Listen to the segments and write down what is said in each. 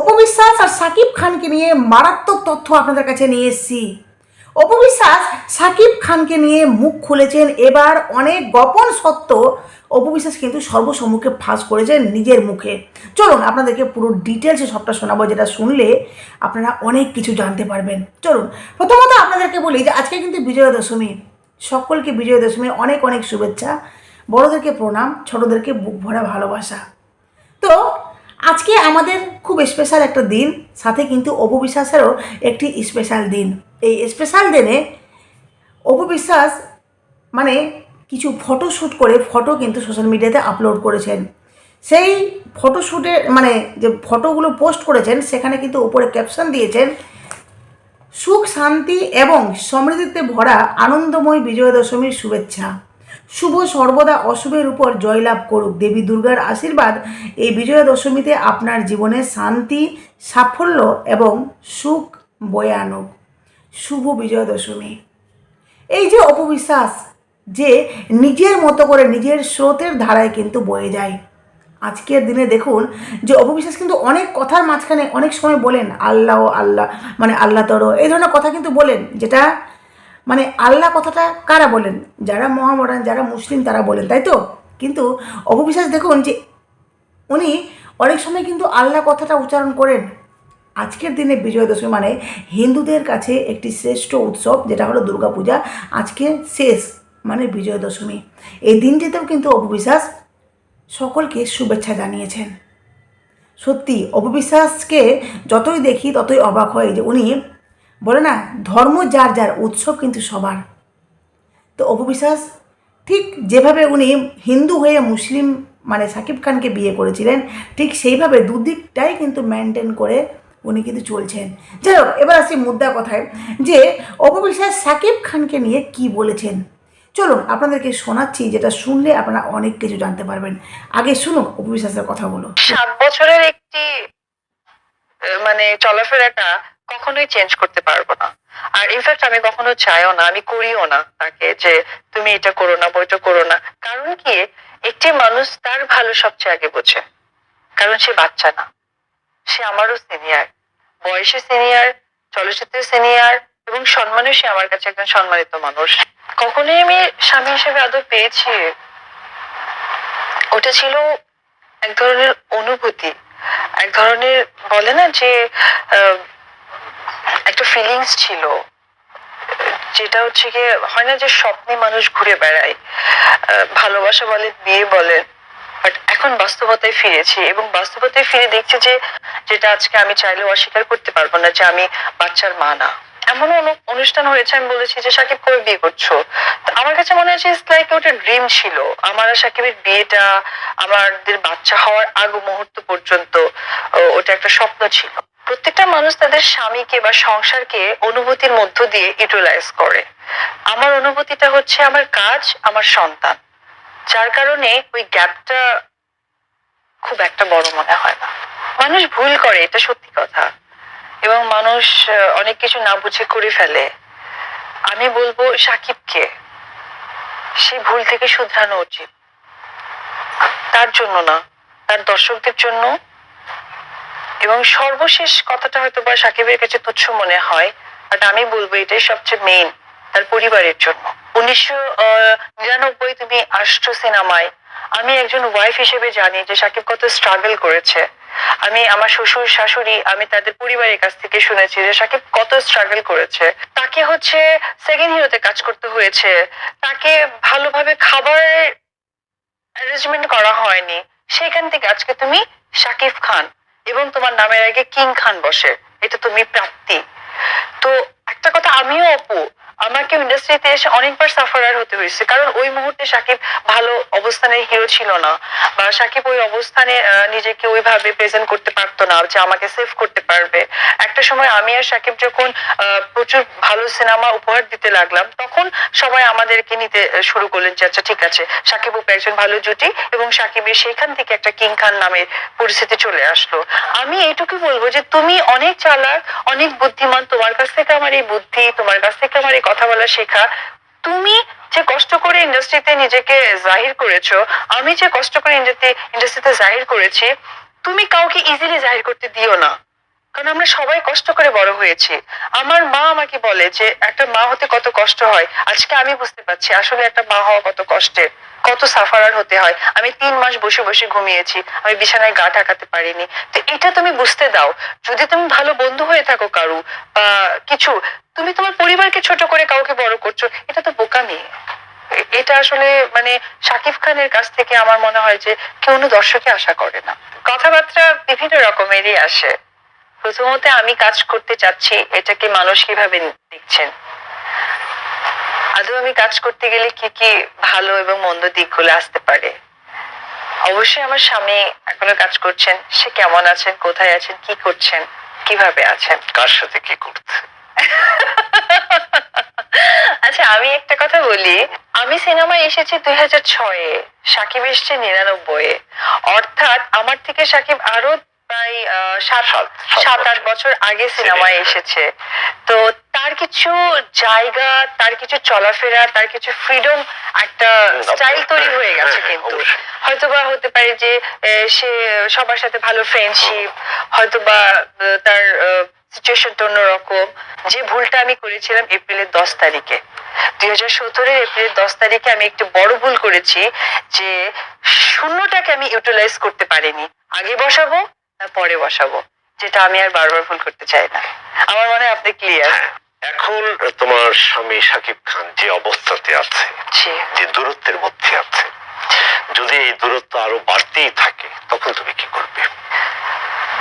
অপবিশ্বাস আর সাকিব খানকে নিয়ে মারাত্মক তথ্য আপনাদের কাছে নিয়ে এসেছি। অপবিশ্বাস, সাকিব খানকে নিয়ে মুখ খুলেছেন। এবার অনেক গোপন সত্য অপবিশ্বাস কিন্তু সর্বসম্মুখে ফাঁস করেছেন নিজের মুখে। চলুন, আপনাদেরকে পুরো ডিটেলসে সবটা শোনাবো, যেটা শুনলে আপনারা অনেক কিছু জানতে পারবেন। চলুন, প্রথমত আপনাদেরকে বলি যে আজকে কিন্তু বিজয়া দশমী সকলকে বিজয়া দশমীর অনেক অনেক শুভেচ্ছা। বড়োদেরকে প্রণাম, ছোটোদেরকে বুক ভরা ভালোবাসা। তো আজকে আমাদের খুব স্পেশাল একটা দিন, সাথে কিন্তু অপবিশ্বাসেরও একটি স্পেশাল দিন। এই স্পেশাল দিনে অপবিশ্বাস মানে কিছু ফটো শ্যুট করে ফটো কিন্তু সোশ্যাল মিডিয়াতে আপলোড করেছেন। সেই ফটোশ্যুটে মানে যে ফটোগুলো পোস্ট করেছেন, সেখানে কিন্তু উপরে ক্যাপশন দিয়েছেন, সুখ, শান্তি এবং সমৃদ্ধিতে ভরা আনন্দময় বিজয়া দশমীর শুভেচ্ছা। শুভ সর্বদা অশুভের উপর জয়লাভ করুক। দেবী দুর্গার আশীর্বাদ এই বিজয়া দশমীতে আপনার জীবনে শান্তি, সাফল্য এবং সুখ বয়ে আনুক। শুভ বিজয়া দশমী। এই যে অপবিশ্বাস যে নিজের মতো করে নিজের স্রোতের ধারায় কিন্তু বয়ে যায়। আজকের দিনে দেখুন যে অপবিশ্বাস কিন্তু অনেক কথার মাঝখানে অনেক সময় বলেন, আল্লাহ আল্লাহ মানে আল্লাহ তর, এই ধরনের কথা কিন্তু বলেন, যেটা মানে আল্লাহ কথাটা কারা বলেন? যারা মহামরান যারা মুসলিম, তারা বলেন, তাই তো? কিন্তু অপবিশ্বাস দেখুন যে উনি অনেক সময় কিন্তু আল্লাহ কথাটা উচ্চারণ করেন। আজকের দিনে বিজয়া দশমী মানে হিন্দুদের কাছে একটি শ্রেষ্ঠ উৎসব, যেটা হলো দুর্গাপূজা। আজকে শেষ মানে বিজয়া দশমী। এই দিনটিতেও কিন্তু অপবিশ্বাস সকলকে শুভেচ্ছা জানিয়েছেন। সত্যি, অপবিশ্বাসকে যতই দেখি ততই অবাক হয় যে উনি বলে না, ধর্ম যার যার, উৎসব কিন্তু সবার। তো অপবিশ্বাস ঠিক যেভাবে উনি হিন্দু হয়ে মুসলিম মানে সাকিব খানকে বিয়ে করেছিলেন, ঠিক সেইভাবে দুদিকটাই কিন্তু মেনটেন করে উনি কিন্তু চলছেন। যাই হোক, এবার আসি মুদ্রা কথায়, যে অপবিশ্বাস সাকিব খানকে নিয়ে কি বলেছেন? চলুন, আপনাদেরকে শোনাচ্ছি, যেটা শুনলে আপনারা অনেক কিছু জানতে পারবেন। আগে শুনুন অপবিশ্বাসের কথাগুলো। সাত বছরের একটি মানে চলাফেরাটা কখনোই চেঞ্জ করতে পারব না। আর ইনফ্যাক্ট আমি কখনো চাইও না, আমি করিও না তাকে যে তুমি এটা করো না বইটা করো না। কারণ কি? একটি মানুষ তার ভালো সবচেয়ে আগে বোঝে। কারণ সে বাচ্চা না। সে আমারও সিনিয়র বয়সে সিনিয়র চলচ্চিত্রে সিনিয়র এবং সম্মানে সে আমার কাছে একজন সম্মানিত মানুষ। কখনোই আমি স্বামী হিসেবে আদৌ পেয়েছি। ওটা ছিল এক ধরনের অনুভূতি। এক ধরনের বলে না যে একটা ফিলিংস ছিল। যেটা হচ্ছে গিয়ে, হয় না যে স্বপ্নে মানুষ ঘুরে বেড়ায় ভালোবাসা বলে বিয়ে বলে বাট এখন বাস্তবতায় ফিরেছি এবং বাস্তবতায় ফিরে দেখছি যে, যেটা আজকে আমি চাইলেও অস্বীকার করতে পারব না যে আমি বাচ্চার মা না। এমন অনু- অনুষ্ঠান হয়েছে, আমি বলেছি যে সাকিব কবে বিয়ে করছ? আমার কাছে মনে হচ্ছে ইটস লাইক ওটা ড্রিম ছিল। আমার আর সাকিবের বিয়েটা, আমাদের বাচ্চা হওয়ার আগ মুহূর্ত পর্যন্ত ওটা একটা স্বপ্ন ছিল। প্রত্যেকটা মানুষ তাদের স্বামীকে বা সংসারকে অনুভূতির মধ্য দিয়ে ইউটিলাইজ করে। আমার অনুভূতিটা হচ্ছে আমার কাজ, আমার সন্তান। যার কারণে ওই গ্যাপটা খুব একটা বড় মনে হয় না। মানুষ ভুল করে, এটা সত্যি কথা। এবং মানুষ অনেক কিছু না বুঝে করে ফেলে। আমি বলব সাকিবকে, সে ভুল থেকে শুধরানো উচিত। তার জন্য না, তার দর্শকদের জন্য এবং সর্বশেষ কথাটা হয়তো বা সাকিবের কাছে তুচ্ছ মনে হয়, বাট আমি বলব এটাই সবচেয়ে মেইন তার পরিবারের জন্য। উনিশশো নিরানব্বই তুমি আসছো সিনেমায়, আমি একজন ওয়াইফ হিসেবে জানি যে সাকিব কত স্ট্রাগল করেছে। আমি আমার শ্বশুর, শাশুড়ি, আমি তাদের পরিবারের কাছ থেকে শুনেছি যে সাকিব কত স্ট্রাগল করেছে। তাকে হচ্ছে সেকেন্ড হিরোতে কাজ করতে হয়েছে। তাকে ভালোভাবে খাবার অ্যারেঞ্জমেন্ট করা হয়নি। সেখান থেকে আজকে তুমি শাকিব খান। এবং তোমার নামের আগে কিং খান বসে। এটা তুমি প্রাপ্তি তো একটা কথা আমিও অপু, আমাকে ইন্ডাস্ট্রিতে এসে অনেকবার সাফারার হতে হয়েছে। কারণ ওই মুহূর্তে সাকিব ভালো অবস্থানের হিরো ছিল না। বা সাকিব ওই অবস্থানে নিজেকে ওইভাবে প্রেজেন্ট করতে পারতো না যে আমাকে সেভ করতে পারবে। একটা সময় আমি আর সাকিব যখন প্রচুর ভালো সিনেমা উপহার দিতে লাগলাম, তখন সবাই আমাদেরকে নিতে শুরু করলেন যে আচ্ছা ঠিক আছে। সাকিব উপর একজন ভালো জুটি এবং সাকিবের সেখান থেকে একটা কিং খান নামের পরিস্থিতি চলে আসলো। আমি এইটুকু বলব যে, তুমি অনেক চালাক, অনেক বুদ্ধিমান, তোমার কাছ থেকে আমার এই বুদ্ধি, তোমার কাছ থেকে আমার এই কথা বলা শেখা। তুমি যে কষ্ট করে ইন্ডাস্ট্রিতে নিজেকে জাহির করেছ, আমি যে কষ্ট করে ইন্ডাস্ট্রিতে জাহির করেছি, তুমি কাউকে ইজিলি জাহির করতে দিও না। কারণ আমরা সবাই কষ্ট করে বড় হয়েছি। আমার মা আমাকে বলে যে, একটা মা হতে কত কষ্ট হয়? আজকে আমি বুঝতে পারছি, আসলে একটা মা হওয়া কত কষ্টের। কত সাফারার হতে হয়। আমি তিন মাস বসে বসে ঘুমিয়েছি, আমি বিছানায় গা ঢাকাতে পারিনি। তো এটা তুমি বুঝতে দাও। যদি তুমি ভালো বন্ধু হয়ে থাকো কারু, বা কিছু, তুমি তোমার পরিবারকে ছোট করে কাউকে বড় করছ, এটা তো বোকামি এটা আসলে মানে শাকিব খানের কাছ থেকে আমার মনে হয় যে কেউ দর্শকে আশা করে না। কথাবার্তা বিভিন্ন রকমেরই আসে। প্রথমত আমি কাজ করতে চাচ্ছি, এটাকে মানুষ কীভাবে দেখছেন? আদৌ আমি কাজ করতে গেলে কি কি ভালো এবং মন্দ দিকগুলো আসতে পারে? অবশ্যই আমার স্বামী এখনও কাজ করছেন। সে কেমন আছেন? কোথায় আছেন? কি করছেন? কীভাবে আছেন? কার সাথে কি করতে আচ্ছা আমি একটা কথা বলি। আমি সিনেমায় এসেছি দুই হাজার ছয়ে সাকিব এসছে নিরানব্বই অর্থাৎ আমার থেকে সাকিব আরও প্রায় আহ, সাত সাত- আট বছর। আগে সিনেমায়। এসেছে। তো তার কিছু জায়গা তার কিছু চলাফেরা তার কিছু ফ্রিডম একটা স্টাইল তৈরি হ্যাঁ, হয়ে গেছে হ্যাঁ, কিন্তু। হয়তোবা হতে পারে যে সে সবার সাথে ভালো ফ্রেন্ডশিপ হয়তোবা তার সিচুয়েশনটা অন্যরকম। যে ভুলটা আমি করেছিলাম এপ্রিলের দশ তারিখে। দুই হাজার সতেরোর এপ্রিলের দশ তারিখে আমি একটি বড় ভুল করেছি যে শূন্যটাকে আমি ইউটিলাইজ করতে পারিনি। আগে বসাবো না পরে বসাবো। যেটা আমি আর বারবার ভুল করতে চাই না। আমার মনে হয় আপনি ক্লিয়ার এখন তোমার স্বামী সাকিব খান যে অবস্থাতে আছে যে দূরত্বের মধ্যে আছে যদি এই দূরত্ব আরও বাড়তেই থাকে তখন তুমি কি করবে?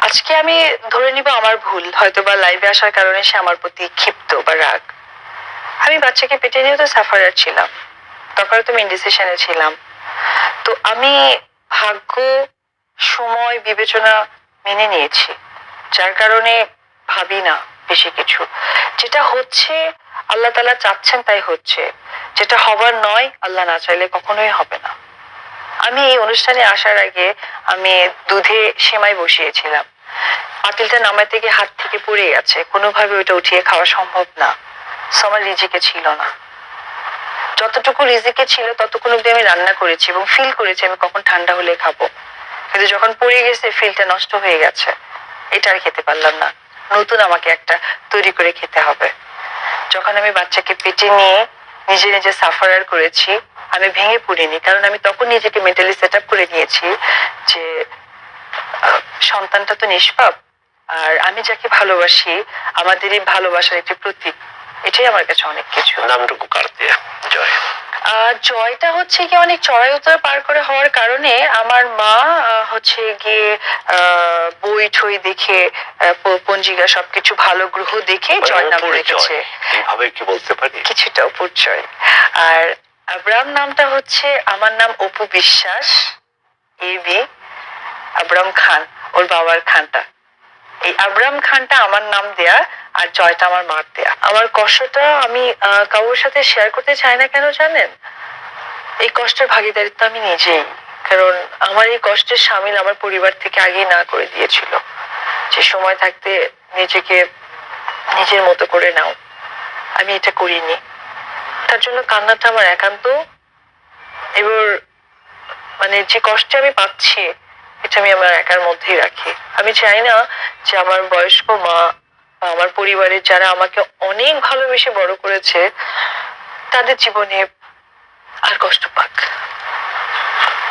আজকে আমি ধরে নিব আমার ভুল হয়তো বা লাইভে আসার কারণে সে আমার প্রতি ক্ষিপ্ত বা রাগ। আমি বাচ্চাকে পেটে নিয়ে তো সাফারার ছিলাম তখন তুমি ইনডিসিশনে ছিলাম। তো আমি ভাগ্য সময় বিবেচনা মেনে নিয়েছি যার কারণে ভাবি না। বেশি কিছু। যেটা হচ্ছে, আল্লাহ তালা চাচ্ছেন তাই হচ্ছে। যেটা হবার নয়, আল্লাহ না চাইলে কখনোই হবে না। আমি এই অনুষ্ঠানে আসার আগে আমি দুধে সেমাই বসিয়েছিলাম। পাতিলটা নামাতে গিয়ে হাত থেকে পড়ে গেছে কোনোভাবে ওটা উঠিয়ে খাওয়া সম্ভব না। আমার রিজিকে ছিল না। যতটুকু রিজিকে ছিল, ততক্ষণ অব্দি আমি রান্না করেছি এবং ফিল করেছি আমি কখন ঠান্ডা হলে খাব। কিন্তু যখন পড়ে গেছে ফিলটা নষ্ট হয়ে গেছে। এটা আর খেতে পারলাম না। নতুন আমাকে একটা তৈরি করে খেতে হবে। যখন আমি বাচ্চাকে পেটে নিয়ে নিজে নিজে সাফারার করেছি, আমি ভেঙে পড়িনি। কারণ আমি তখন নিজেকে মেন্টালি সেট আপ করে নিয়েছি যে সন্তানটা তো নিষ্পাপ, আর আমি যাকে ভালোবাসি আমাদের এই ভালোবাসার একটি প্রতীক। এটাই আমার কাছে অনেক কিছু। নামটুকু কার দেয়া? জয়। জয়টা হচ্ছে কি অনেক চড়াই উত্তর পার করে হওয়ার কারণে আমার মা হচ্ছে গিয়ে বই ঠই দেখে পঞ্জিকা সবকিছু ভালো গ্রহ দেখে জয় নাম রেখেছে। এইভাবে কি বলতে পারি? কিছুটা পরিচয় আর আব্রাম নামটা হচ্ছে আমার নাম Apu Biswas A B Abram খান ওর বাবার খানটা। এই আব্রাম খানটা আমার নাম দেয়া আর জয়টা আমার মার দেয়া। আমার কষ্টটা আমি কারোর সাথে শেয়ার করতে চাই না কেন জানেন? এই কষ্টের ভাগিদারিত্ব আমি নিজেই। কারণ আমার এই কষ্টের সামিল আমার পরিবার থেকে আগেই না করে দিয়েছিল। যে সময় থাকতে নিজেকে নিজের মতো করে নাও। আমি এটা করিনি। তার জন্য কান্নাটা আমার একান্ত। এবার মানে যে কষ্টে আমি পাচ্ছি এটা আমি আমার একার মধ্যেই রাখি। আমি চাই না যে আমার বয়স্ক মা বা আমার পরিবারের যারা আমাকে অনেক ভালোবেসে বড় করেছে তাদের জীবনে আর কষ্ট পাক।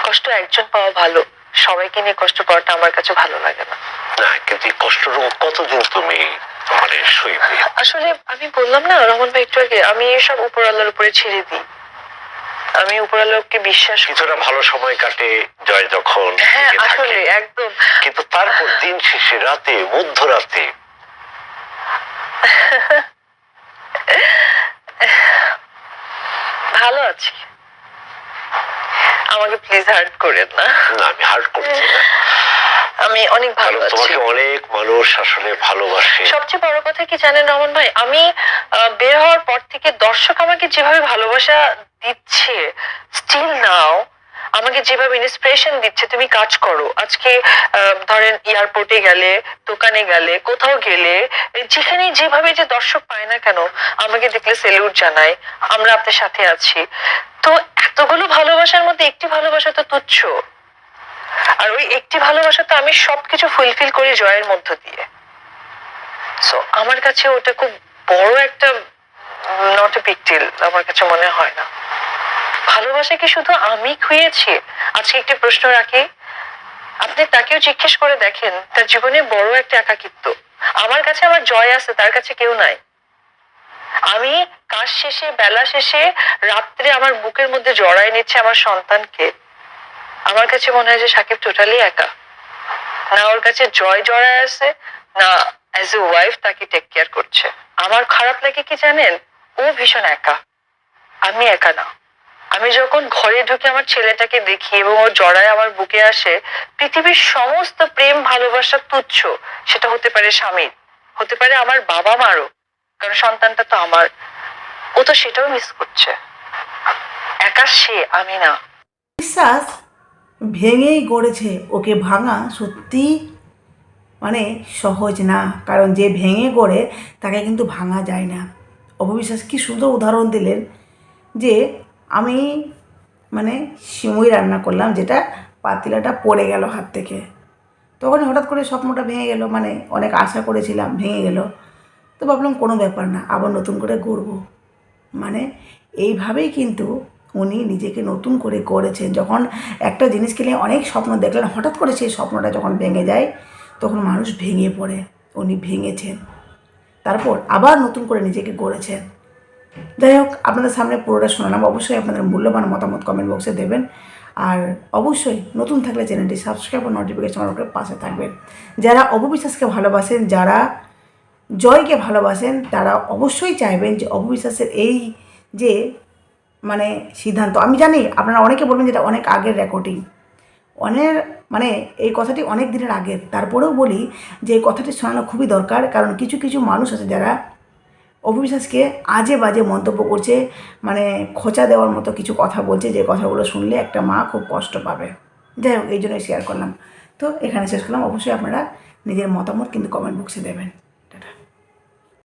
কষ্ট একজন পাওয়া ভালো। সবাইকে নিয়ে কষ্ট পাওয়াটা আমার কাছে ভালো লাগে না। না কিন্তু এই কষ্টটা কতদিন তুমি মানে সইবে? আসলে আমি বললাম না রহমান ভাই একটু আগে আমি এসব উপর আল্লাহর উপরে ছেড়ে দিই। আমি উপর আল্লাহকে বিশ্বাস কিছুটা ভালো সময় কাটে জয় যখন হ্যাঁ আসলে একদম। কিন্তু তারপর দিন শেষে রাতে মধ্যরাতে। ভালো আছি। আমাকে প্লিজ হার্ট করেন না। না আমি হার্ট করছি না। আমি অনেক ভালো আছি। তোমাকে অনেক মানুষ আসলে ভালোবাসে। সবচেয়ে বড় কথা কি জানেন রমন ভাই? আমি বের হওয়ার পর থেকে দর্শক আমাকে যেভাবে ভালোবাসা দিচ্ছে। স্টিল নাও আমাকে যেভাবে ইন্সপিরেশন দিচ্ছে, তুমি কাজ করো। আজকে ধরেন এয়ারপোর্টে গেলে, দোকানে গেলে, কোথাও গেলে যেখানে যেভাবে যে দর্শক পায় না কেন, আমাকে দেখলে সেলিউট জানায়, আমরা আপনার সাথে আছি। তো এতগুলো ভালোবাসার মধ্যে একটি ভালোবাসা তো তুচ্ছ। আর ওই একটি ভালোবাসা তো আমি সবকিছু ফুলফিল করি জয়ের মধ্য দিয়ে। সো আমার কাছে ওটা খুব বড় একটা নট এ বিগ ডিল আমার কাছে মনে হয় না। ভালোবাসা কি শুধু আমি খুঁয়েছি? আজকে একটি প্রশ্ন রাখি। আপনি তাকেও জিজ্ঞেস করে দেখেন, তার জীবনে বড় একটা একাকিত্ব। আমার কাছে আমার জয় আছে, তার কাছে কেউ নাই। আমি কাজ শেষে, বেলা শেষে, রাত্রে আমার বুকের মধ্যে জড়ায় নিচ্ছে আমার সন্তানকে। আমার কাছে মনে হয় যে সাকিব টোটালি একা। না, ওর কাছে জয় জড়ায় আছে, না অ্যাজ এ ওয়াইফ তাকে টেক কেয়ার করছে। আমার খারাপ লাগে কি জানেন? ও ভীষণ একা। আমি একা না। আমি যখন ঘরে ঢুকে আমার ছেলেটাকে দেখি এবং ও জড়ায় আমার বুকে আসে, পৃথিবীর সমস্ত প্রেম, ভালোবাসা তুচ্ছ। সেটা হতে পারে স্বামীর, হতে পারে আমার বাবা মারও, কারণ সন্তানটা তো আমার। ও তো সেটাও মিস করছে। একা সে, আমি না। বিশ্বাস ভেঙেই গড়েছে ওকে ভাঙা সত্যি মানে সহজ না, কারণ যে ভেঙে গড়ে তাকে কিন্তু ভাঙা যায় না। অপবিশ্বাস কি সুন্দর উদাহরণ দিলেন যে আমি মানে সিমুই রান্না করলাম, যেটা পাতিলাটা পড়ে গেল হাত থেকে। তখন হঠাৎ করে স্বপ্নটা ভেঙে গেল মানে অনেক আশা করেছিলাম ভেঙে গেল। তো ভাবলাম কোনো ব্যাপার না, আবার নতুন করে গড়বো। মানে এইভাবেই কিন্তু উনি নিজেকে নতুন করে করেছেন যখন একটা জিনিসকে নিয়ে অনেক স্বপ্ন দেখলেন, হঠাৎ করে সেই স্বপ্নটা যখন ভেঙে যায়, তখন মানুষ ভেঙে পড়ে। উনি ভেঙেছেন। তারপর আবার নতুন করে নিজেকে গড়েছেন। যাই হোক, আপনাদের সামনে পুরোটা শোনালাম। অবশ্যই আপনাদের মূল্যবান মতামত কমেন্ট বক্সে দেবেন। আর অবশ্যই নতুন থাকলে চ্যানেলটি সাবস্ক্রাইব ও নোটিফিকেশন করে পাশে থাকবেন। যারা অববিশ্বাসকে ভালোবাসেন, যারা জয়কে ভালোবাসেন, তারা অবশ্যই চাইবেন যে অপবিশ্বাসের এই যে মানে সিদ্ধান্ত। আমি জানি আপনারা অনেকে বলবেন যেটা অনেক আগের রেকর্ডিং অনেক মানে এই কথাটি অনেক দিনের আগের তারপরেও বলি যে এই কথাটি শোনানো খুবই দরকার, কারণ কিছু কিছু মানুষ আছে যারা অপবিশ্বাসকে আজে বাজে মন্তব্য করছে মানে খোঁচা দেওয়ার মতো কিছু কথা বলছে, যে কথাগুলো শুনলে একটা মা খুব কষ্ট পাবে। যাই হোক, এই জন্যই শেয়ার করলাম। তো এখানে শেষ করলাম। অবশ্যই আপনারা নিজের মতামত কিন্তু কমেন্ট বক্সে দেবেন।